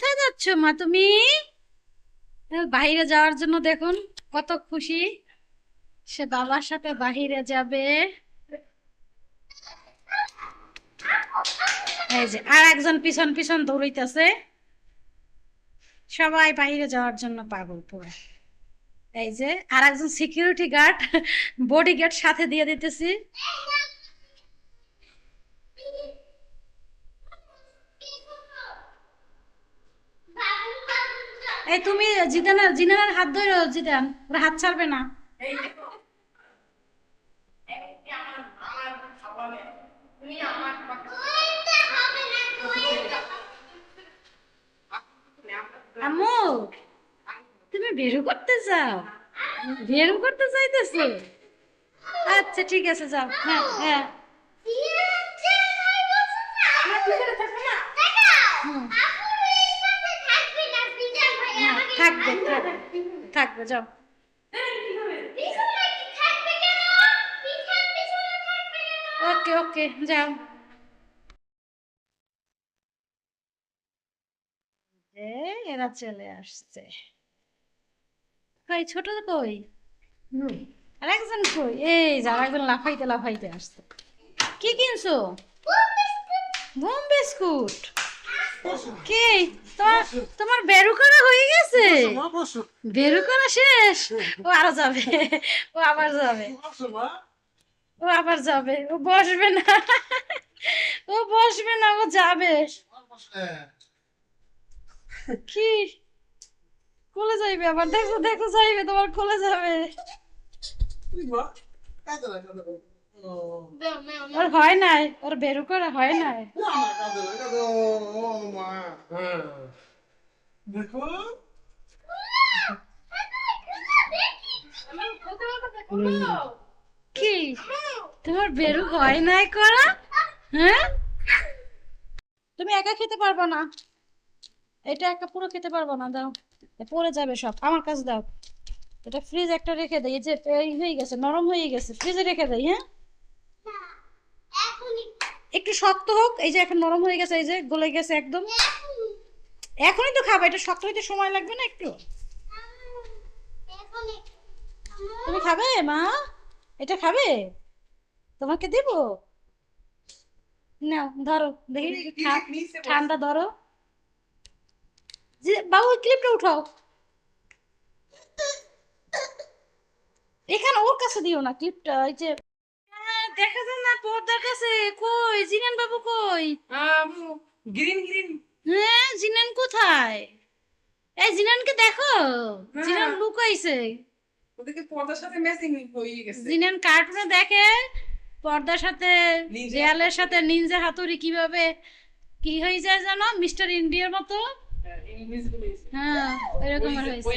কোথায় যাচ্ছ, মা তুমি? বাইরে যাওয়ার জন্য দেখুন, কত খুশি। সে বাবার সাথে বাহিরে যাবে। আর একজন পিছন পিছন দৌড়াইতেছে। সবাই বাইরে যাওয়ার জন্য পাগল পুরো। এই যে, আর একজন সিকিউরিটি গার্ড বডি গার্ড সাথে দিয়ে দিতেছি। এই তুমি জিদানের জিনানের হাত ধরো জিদান ওর হাত ছাড়বে না। আম্মু তুমি বেরু করতে যাও। বেরু করতে চাইতেছো আচ্ছা ঠিক আছে যাও। হ্যাঁ হ্যাঁ। হুম, হ্যাঁ, থাকবে যাও। ওকে ওকে যাও। এরা চলে আসছে। কই ছোট কই? আর একজন কই? এই যারা একজন লাফাইতে লাফাইতে আসছে। কি কিনছো? বোম বিস্কুট কি? তোমার তোমার বেরু করা হয়ে গেছে? বেরু করা শেষ? ও আরও যাবে। ও আবার যাবে। ও আবার যাবে। ও বসবে না। ও বসবে না ও যাবে। কি? কোলে যাইবে আবার? দেখো দেখো যাইবে তোমার কোলে যাবে। ওর হয় নাই ওর বেরু করা হয় নাই। দেখো। কি? তোমার বেরু হয় নাই করা? হ্যাঁ? তুমি একা খেতে পারব না। এটা একা পুরো খেতে পারব না দাও। পড়ে যাবে সব। আমার কাছে দাও। এটা ফ্রিজ একটা রেখে দেই। এই যে হয়ে গেছে নরম হয়ে গেছে। ফ্রিজে রেখে দেয় হ্যাঁ? শক্ত হোক এই যে এখন নরম হয়ে গেছে এই যে গলে গেছে একদম। এখনই তো খাবে এটা শক্ত হইতে সময় লাগবে না একটু? তুমি খাবে মা? এটা খাবে? তোমাকে দেব? নাও ধরো দেখি ঠান্ডা ধরো। যে বাবু ওই ক্লিপটা উঠাও। এখানে ওর কাছে দিও না ক্লিপটা ওই যে দেখা যায় না পর্দার কাছে। কই? জিনান বাবু কই? Green green. হ্যাঁ জিনান কোথায়? এই জিনানকে দেখো। জিনান লুকাইছে। ওদেরকে পর্দার সাথে ম্যাচিং হয়ে গেছে। জিনান কার্টুনে দেখে পর্দার সাথে. দেয়ালের সাথে নিনজা হাতুড়ি কীভাবে কি হয়ে যায় জানো? মিস্টার ইন্ডিয়ার মতো। হ্যাঁ এরকম ওই যে- হয়েছে।